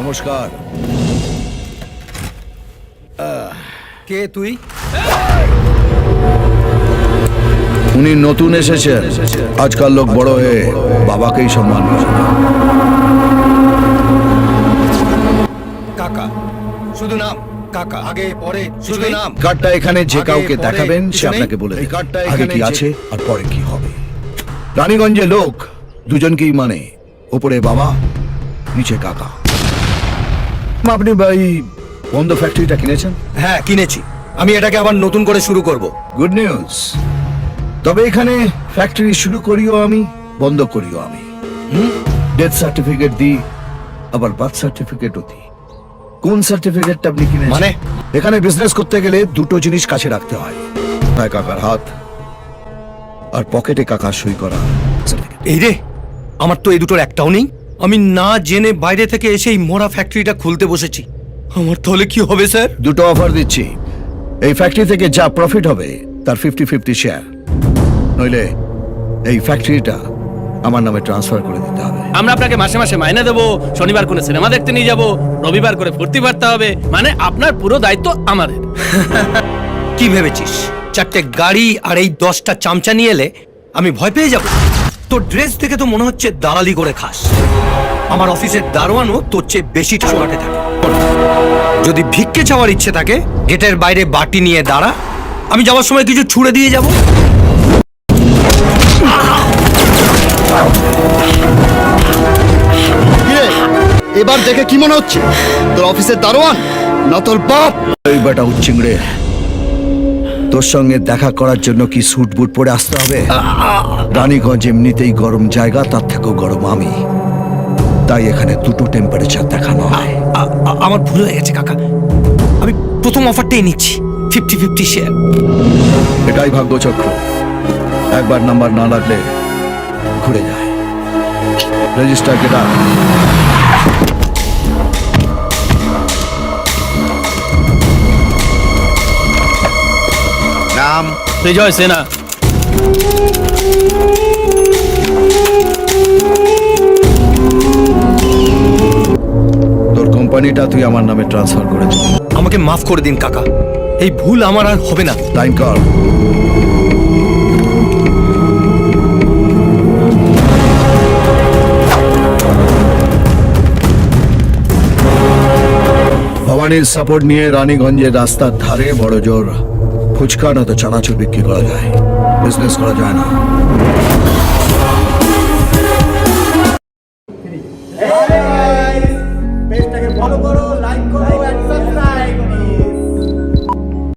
নমস্কার। কে তুই? উনি নতুন এসেছেন। আজকাল লোক বড় হয়ে বাবাকেই সম্মান কাকা শুধু নাম কাকা। আগে পরে শুধু নাম। কার্ডটা এখানে যে কাউকে দেখাবেন সে আপনাকে বলে এই কার্ডটা আগে এখানে কি আছে আর পরে কি হবে? রানীগঞ্জে লোক দুজনকেই মানে। ওপরে বাবা নিচে কাকা। আপনি ভাই বন্ধ ফ্যাক্টরিটা কিনেছেন? হ্যাঁ কিনেছি। আমি এটাকে আবার নতুন করে শুরু করব। গুড নিউজ তবে এখানে ফ্যাক্টরি শুরু করিও আমি বন্ধ করিও আমি। ডেথ সার্টিফিকেট দিই আবার বার্থ সার্টিফিকেটও দিই কোন সার্টিফিকেটটা আপনি কিনে মানে? এখানে বিজনেস করতে গেলে দুটো জিনিস কাছে রাখতে হয়। হয় কাকার হাত আর পকেটে কাকার সই করা। এই রে আমার তো এই দুটোর একটাও নেই। আমি না জেনে বাইরে থেকে এসে এই মোড়া ফ্যাক্টরিটা খুলতে বসেছি। আমার তাহলে কি হবে স্যার? দুটো অফার দিচ্ছি। এই ফ্যাক্টরি থেকে যা প্রফিট হবে তার ফিফটি ফিফটি শেয়ার নইলে এই ফ্যাক্টরিটা আমার নামে ট্রান্সফার করে দিতে হবে। আমরা আপনাকে মাসে মাসে মাইনে দেবো শনিবার করে সিনেমা দেখতে নিয়ে যাব রবিবার করে ফুর্তি পারতে হবে মানে আপনার পুরো দায়িত্ব আমাদের। কি ভেবেছিস? চারটে গাড়ি আর এই দশটা চামচা নিয়ে এলে আমি ভয় পেয়ে যাব। তোর ড্রেস দেখে তো মনে হচ্ছে দালালি করে খাস। আমার অফিসের দারোয়ানও তোর চেয়ে বেশি ঠান্ডাটে থাকে। যদি ভিক্ষে চাওয়ার ইচ্ছে থাকে গেটের বাইরে বাটি নিয়ে দাঁড়া। আমি যাওয়ার সময় কিছু ছুড়ে দিয়ে যাব। এবার দেখে কি মনে হচ্ছে? তোর অফিসের দারোয়ান না তোর বাপ? এই বেটা উচ্চিংড়ে। তোর সঙ্গে দেখা করার জন্য কি স্যুট বুট পরে আসতে হবে? রানীগঞ্জ এমনিতেই গরম জায়গা তার থেকেও গরম আমি। তাই এখানে দুটো টেম্পারেচার দেখানো হয়। আমার ভুল হয়ে গেছে কাকা। আমি প্রথম অফারটাই নিচ্ছি ফিফটি ফিফটি শেয়ার এটাই ভাগ্যচক্র। একবার নাম্বার না লাগলে ঘুরে যায়। রেজিস্টার কেটা নাম বিজয় সেনা তোর কোম্পানিটা তুই আমার নামে ট্রান্সফার করে দিবি। আমাকে মাফ করে দিন কাকা। এই ভুল আমার আর হবে না। টাইম কর ভবানীর সাপোর্ট নিয়ে রানীগঞ্জের রাস্তার ধারে বড় জোর। ফুচকা না তো চানাচুর বিক্রি করা যায় বিজনেস করা যায় না পেজটাকে ফলো করো